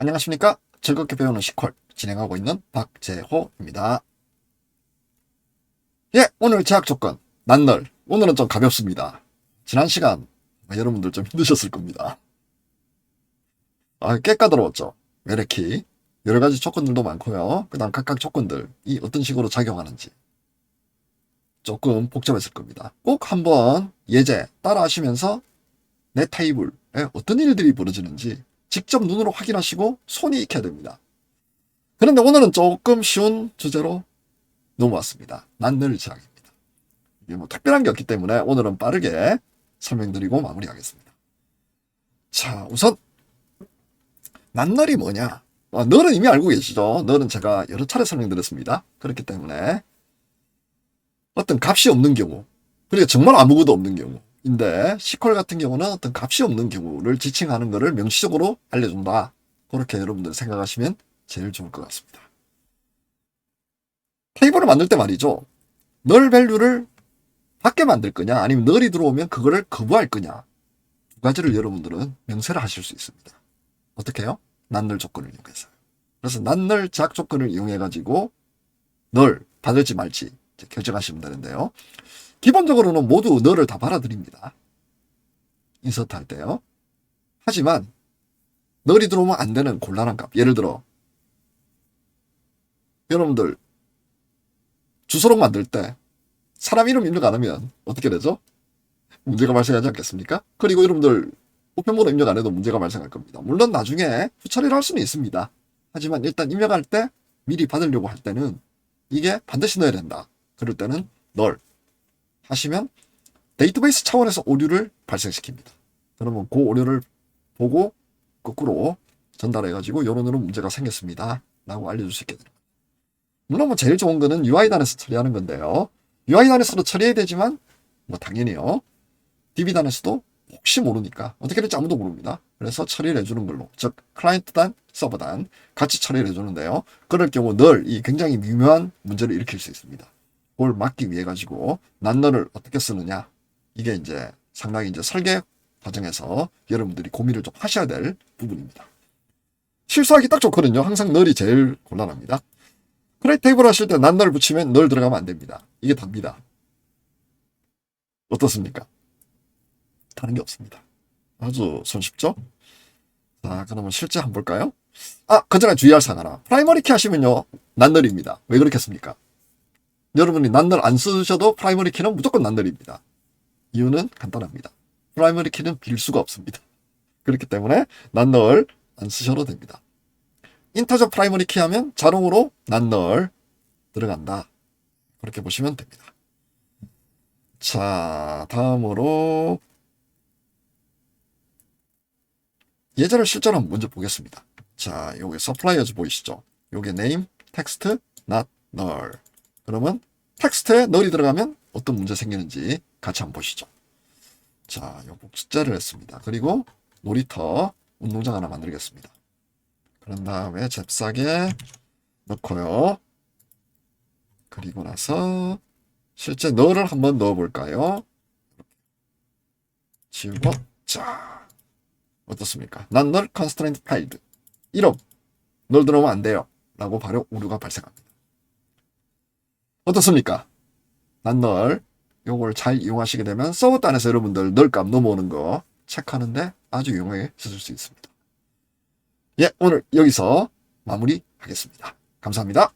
안녕하십니까? 즐겁게 배우는 시퀄 진행하고 있는 박재호입니다. 예, 오늘 제약 조건 난널 오늘은 좀 가볍습니다. 지난 시간 아마 여러분들 좀 힘드셨을 겁니다. 아, 꽤 까다로웠죠. 외래키 여러 가지 조건들도 많고요. 그다음 각각 조건들 이 어떤 식으로 작용하는지 조금 복잡했을 겁니다. 꼭 한번 예제 따라 하시면서 내 테이블에 어떤 일들이 벌어지는지 직접 눈으로 확인하시고 손이 익혀야 됩니다. 그런데 오늘은 조금 쉬운 주제로 넘어왔습니다. 난늘 제약입니다. 이게 뭐 특별한 게 없기 때문에 오늘은 빠르게 설명드리고 마무리하겠습니다. 자, 우선 난널이 뭐냐? 어, 널은 이미 알고 계시죠? 널은 제가 여러 차례 설명드렸습니다. 그렇기 때문에 어떤 값이 없는 경우, 그리고 정말 아무것도 없는 경우 인데 시퀄 같은 경우는 어떤 값이 없는 경우를 지칭하는 것을 명시적으로 알려준다. 그렇게 여러분들 생각하시면 제일 좋을 것 같습니다. 테이블을 만들 때 말이죠. 널 밸류를 밖에 만들 거냐, 아니면 널이 들어오면 그거를 거부할 거냐. 두 가지를 여러분들은 명세를 하실 수 있습니다. 어떻게 해요? 난널 조건을 이용해서. 그래서 난널 제약 조건을 이용해 가지고 널 받을지 말지 결정하시면 되는데요. 기본적으로는 모두 널을 다 받아들입니다. 인서트 할 때요. 하지만 널이 들어오면 안 되는 곤란한 값. 예를 들어 여러분들 주소록 만들 때 사람 이름 입력 안 하면 어떻게 되죠? 문제가 발생하지 않겠습니까? 그리고 여러분들 우편번호 입력 안 해도 문제가 발생할 겁니다. 물론 나중에 후처리를 할 수는 있습니다. 하지만 일단 입력할 때 미리 받으려고 할 때는 이게 반드시 넣어야 된다. 그럴 때는 널 하시면 데이터베이스 차원에서 오류를 발생시킵니다. 그러면 그 오류를 보고 거꾸로 전달해가지고 요런요런 문제가 생겼습니다. 라고 알려줄 수 있게 됩니다. 물론 뭐 제일 좋은 거는 UI단에서 처리하는 건데요. UI단에서도 처리해야 되지만 뭐 당연히요. DB단에서도 혹시 모르니까 어떻게 될지 아무도 모릅니다. 그래서 처리를 해주는 걸로 즉 클라이언트단, 서버단 같이 처리를 해주는데요. 그럴 경우 늘 이 굉장히 미묘한 문제를 일으킬 수 있습니다. 그걸 막기 위해 가지고 난널을 어떻게 쓰느냐 이게 이제 상당히 이제 설계 과정에서 여러분들이 고민을 좀 하셔야 될 부분입니다. 실수하기 딱 좋거든요. 항상 널이 제일 곤란합니다. 크레이 테이블 하실 때 난널 붙이면 널 들어가면 안 됩니다. 이게 답니다. 어떻습니까? 다른 게 없습니다. 아주 손쉽죠? 자, 그러면 실제 한번 볼까요? 아, 그 전에 주의할 사항 하나. 프라이머리 키 하시면요, 난널입니다. 왜 그렇겠습니까? 여러분이 난널 안 쓰셔도 프라이머리 키는 무조건 난널입니다. 이유는 간단합니다. 프라이머리 키는 빌 수가 없습니다. 그렇기 때문에 난널 안 쓰셔도 됩니다. 인터저 프라이머리 키 하면 자동으로 난널 들어간다. 그렇게 보시면 됩니다. 자, 다음으로 예제를 실제로 한번 먼저 보겠습니다. 자, 요게 서플라이어즈 보이시죠? 요게 name, text, not null. 그러면 텍스트에 널이 들어가면 어떤 문제 생기는지 같이 한번 보시죠. 자, 요 복숫자를 했습니다. 그리고 놀이터 운동장 하나 만들겠습니다. 그런 다음에 잽싸게 넣고요. 그리고 나서 실제 널을 한번 넣어볼까요? 지우고 자 어떻습니까? 난널 constraint failed 이름 널 들어오면 안 돼요 라고 바로 오류가 발생합니다. 어떻습니까? 난널 요걸 잘 이용하시게 되면 서버단에서 여러분들 널값 넘어오는 거 체크하는데 아주 유용하게 쓰실 수 있습니다. 예, 오늘 여기서 마무리하겠습니다. 감사합니다.